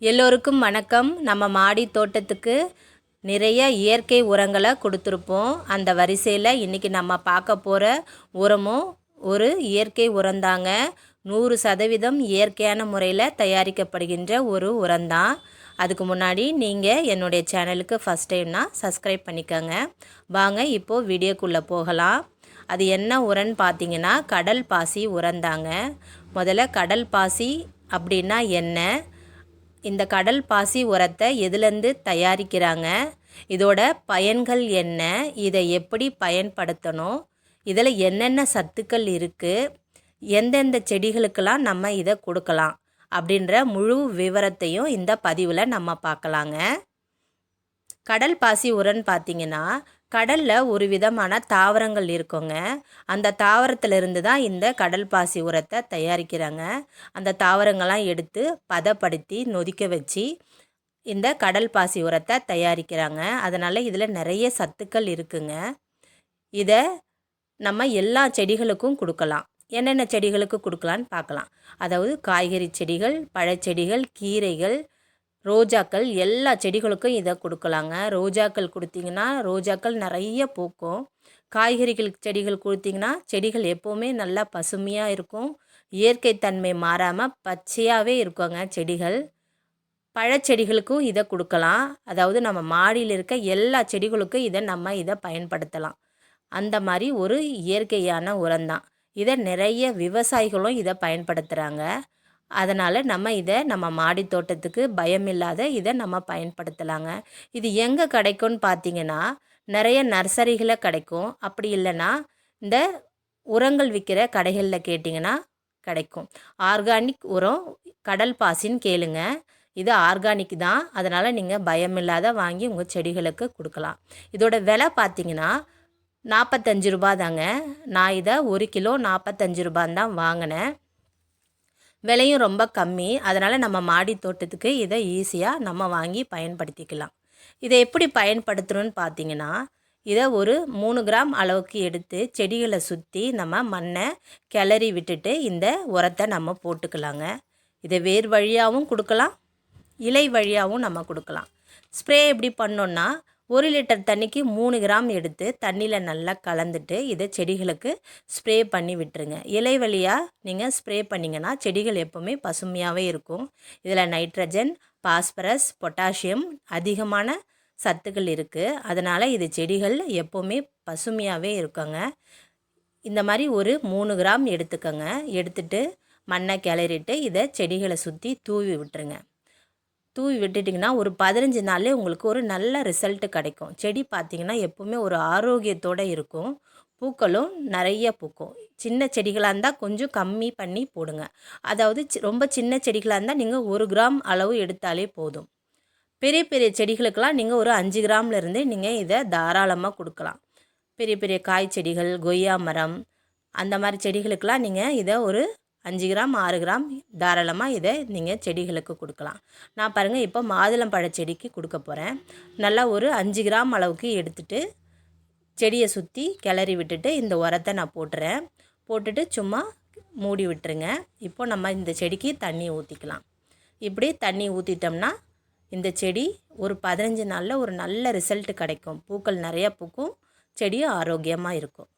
எல்லோருக்கும் வணக்கம். நம்ம மாடி தோட்டத்துக்கு நிறைய இயற்கை உரங்களை கொடுத்துருப்போம். அந்த வரிசையில் இன்றைக்கி நம்ம பார்க்க போகிற உரமும் ஒரு இயற்கை உரந்தாங்க. நூறு சதவீதம் இயற்கையான முறையில் தயாரிக்கப்படுகின்ற ஒரு உரம்தான். அதுக்கு முன்னாடி நீங்கள் என்னுடைய சேனலுக்கு ஃபஸ்ட் டைம்னா சப்ஸ்கிரைப் பண்ணிக்கோங்க. வாங்க இப்போது வீடியோக்குள்ளே போகலாம். அது என்ன உரம்னு பார்த்தீங்கன்னா கடல் பாசி உரந்தாங்க. முதல்ல கடல் பாசி அப்படின்னா என்ன? இந்த கடல் பாசி உரத்தை எதுலேருந்து தயாரிக்கிறாங்க? இதோட பயன்கள் என்ன? இதை எப்படி பயன்படுத்தணும்? இதில் என்னென்ன சத்துக்கள் இருக்குது எந்தெந்த செடிகளுக்கெல்லாம் நம்ம இதை கொடுக்கலாம்? அப்படின்ற முழு விவரத்தையும் இந்த பதிவில் நம்ம பார்க்கலாங்க. கடல் பாசி உரன்னு பார்த்தீங்கன்னா கடலில் ஒரு விதமான தாவரங்கள் இருக்குங்க. அந்த தாவரத்திலிருந்து தான் இந்த கடல் பாசி உரத்தை தயாரிக்கிறாங்க. அந்த தாவரங்கள்லாம் எடுத்து பதப்படுத்தி நொதிக்க வச்சு இந்த கடல் பாசி உரத்தை தயாரிக்கிறாங்க. அதனால் இதில் நிறைய சத்துக்கள் இருக்குங்க. இதை நம்ம எல்லா செடிகளுக்கும் கொடுக்கலாம். என்னென்ன செடிகளுக்கு கொடுக்கலான்னு பார்க்கலாம். அதாவது காய்கறி செடிகள் பழச்செடிகள் கீரைகள் ரோஜாக்கள் எல்லா செடிகளுக்கும் இதை கொடுக்கலாங்க. ரோஜாக்கள் கொடுத்தீங்கன்னா ரோஜாக்கள் நிறைய பூக்கும். காய்கறிகள் செடிகள் கொடுத்தீங்கன்னா செடிகள் எப்போவுமே நல்லா பசுமையாக இருக்கும். இயற்கை தன்மை மாறாமல் பச்சையாகவே இருக்குங்க செடிகள். பழச்செடிகளுக்கும் இதை கொடுக்கலாம். அதாவது நம்ம மாடியில் இருக்க எல்லா செடிகளுக்கும் இதை நம்ம இதை பயன்படுத்தலாம். அந்த மாதிரி ஒரு இயற்கையான உரம்தான் இதை நிறைய விவசாயிகளும் இதை பயன்படுத்துகிறாங்க அதனால் நம்ம இதை நம்ம மாடி தோட்டத்துக்கு பயம் இல்லாத இதை நம்ம பயன்படுத்தலாங்க. இது எங்கே கிடைக்கும்னு பார்த்தீங்கன்னா நிறைய நர்சரிகளை கிடைக்கும். அப்படி இல்லைன்னா இந்த உரங்கள் விற்கிற கடைகளில் கேட்டிங்கன்னா கிடைக்கும். ஆர்கானிக் உரம் கடல் பாசின்னு கேளுங்க. இது ஆர்கானிக் தான். அதனால் நீங்கள் பயம் இல்லாத வாங்கி உங்கள் செடிகளுக்கு கொடுக்கலாம். இதோட விலை பார்த்தீங்கன்னா நாற்பத்தஞ்சு ரூபா தாங்க. நான் இதை ஒரு கிலோ நாற்பத்தஞ்சு ரூபான்னு தான் வாங்கினேன். விலையும் ரொம்ப கம்மி. அதனால் நம்ம மாடி தோட்டத்துக்கு இதை ஈஸியாக நம்ம வாங்கி பயன்படுத்திக்கலாம். இதை எப்படி பயன்படுத்தணும்னு பார்த்தீங்கன்னா இதை ஒரு மூணு கிராம் அளவுக்கு எடுத்து செடிகளை சுற்றி நம்ம மண்ணை கிளறி விட்டுட்டு இந்த உரத்தை நம்ம போட்டுக்கலாங்க. இதை வேர் வழியாகவும் கொடுக்கலாம் இலை வழியாகவும் நம்ம கொடுக்கலாம். ஸ்ப்ரே எப்படி பண்ணோன்னா ஒரு லிட்டர் தண்ணிக்கு மூணு கிராம் எடுத்து தண்ணியில் நல்லா கலந்துட்டு இதை செடிகளுக்கு ஸ்ப்ரே பண்ணி விட்டுருங்க. இலை வழியாக நீங்கள் ஸ்ப்ரே பண்ணிங்கன்னா செடிகள் எப்போவுமே பசுமையாகவே இருக்கும். இதில் நைட்ரஜன் பாஸ்பரஸ் பொட்டாசியம் அதிகமான சத்துக்கள் இருக்குது அதனால் இது செடிகள் எப்போவுமே பசுமையாகவே இருக்குங்க. இந்த மாதிரி ஒரு மூணு கிராம் எடுத்துக்கோங்க. எடுத்துட்டு மண்ணை கிளறிட்டு இதை செடிகளை சுற்றி தூவி விட்டுருங்க. தூவி விட்டுட்டிங்கன்னா ஒரு பதினஞ்சு நாளே உங்களுக்கு ஒரு நல்ல ரிசல்ட்டு கிடைக்கும். செடி பார்த்திங்கன்னா எப்போவுமே ஒரு ஆரோக்கியத்தோடு இருக்கும். பூக்களும் நிறைய பூக்கும். சின்ன செடிகளாக இருந்தால் கொஞ்சம் கம்மி பண்ணி போடுங்க. அதாவது ரொம்ப சின்ன செடிகளாக இருந்தால் நீங்கள் ஒரு கிராம் அளவு எடுத்தாலே போதும். பெரிய பெரிய செடிகளுக்கெல்லாம் நீங்கள் ஒரு அஞ்சு கிராம்லேருந்து நீங்கள் இதை தாராளமாக கொடுக்கலாம். பெரிய பெரிய காய் செடிகள் கொய்யா மரம் அந்த மாதிரி செடிகளுக்கெல்லாம் நீங்கள் இதை ஒரு அஞ்சு கிராம் ஆறு கிராம் தாராளமாக இதை நீங்கள் செடிகளுக்கு கொடுக்கலாம். நான் பாருங்கள் இப்போ மாதுளம்பழ செடிக்கு கொடுக்க போகிறேன் நல்லா ஒரு அஞ்சு கிராம் அளவுக்கு எடுத்துகிட்டு செடியை சுற்றி கிளறி விட்டுட்டு இந்த உரத்தை நான் போட்டுறேன். போட்டுட்டு சும்மா மூடி விட்டுருங்க. இப்போ நம்ம இந்த செடிக்கு தண்ணி ஊற்றிக்கலாம் இப்படி தண்ணி ஊற்றிட்டோம்னா இந்த செடி ஒரு பதினஞ்சு நாளில் ஒரு நல்ல ரிசல்ட்டு கிடைக்கும். பூக்கள் நிறையா பூக்கும் செடியும் ஆரோக்கியமாக இருக்கும்.